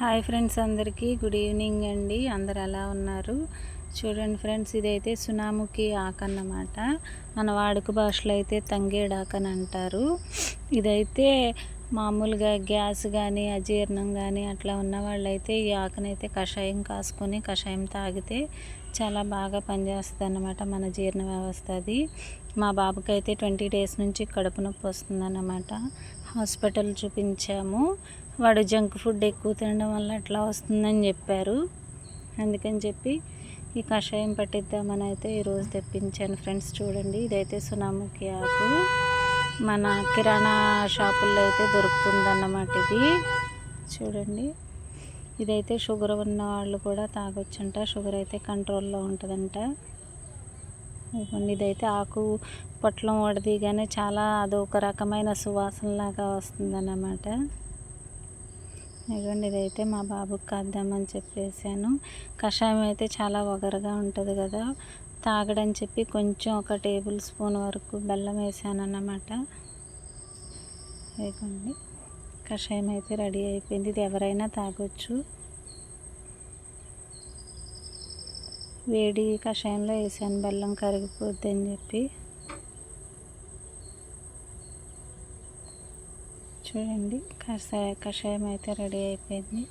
Hi friends అందరికీ. Good evening అండి. అందరు ఎలా ఉన్నారు? చూడండి ఫ్రెండ్స్ ఇదైతే సునాముఖి ఆక అన్నమాట మన వాడుక భాషలో అయితే తంగేడాకని అని అంటారు. ఇదైతే మామూలుగా గ్యాస్ కానీ అజీర్ణం కానీ అట్లా ఉన్న వాళ్ళైతే ఈ ఆకునైతే కషాయం కాసుకొని కషాయం తాగితే చాలా బాగా పనిచేస్తుంది అన్నమాట మన జీర్ణ వ్యవస్థ అది. మా బాబుకి అయితే ట్వంటీ డేస్ నుంచి కడుపు నొప్పి వస్తుందన్నమాట. హాస్పిటల్ చూపించాము. వాడు జంక్ ఫుడ్ ఎక్కువ తినడం వల్ల అట్లా వస్తుందని చెప్పారు. అందుకని చెప్పి ఈ కషాయం పట్టిద్దామని అయితే ఈరోజు తెప్పించాను. ఫ్రెండ్స్ చూడండి ఇదైతే సునాముఖి ఆకు. మన కిరాణా షాపుల్లో అయితే దొరుకుతుందన్నమాట ఇది. చూడండి. ఇదైతే షుగర్ ఉన్న వాళ్ళు కూడా తాగొచ్చంట. షుగర్ అయితే కంట్రోల్లో ఉంటుందంట. ఇదైతే ఆకు పొట్లం వడదీగానే చాలా అదొక రకమైన సువాసనలాగా వస్తుందన్నమాట. ఇదిగోండి ఇదైతే మా బాబుకి కాద్దామని చెప్పేసాను. కషాయం అయితే చాలా ఒగరుగా ఉంటుంది కదా. తాగడని చెప్పి కొంచెం ఒక టేబుల్ స్పూన్ వరకు బెల్లం వేసాను అన్నమాట కషాయం అయితే రెడీ అయిపోయింది. ఇది ఎవరైనా తాగొచ్చు. వేడి కషాయంలో వేసాను. బెల్లం కరిగిపోద్ది అని చెప్పి. చూడండి. కషాయ కషాయం అయితే రెడీ అయిపోయింది.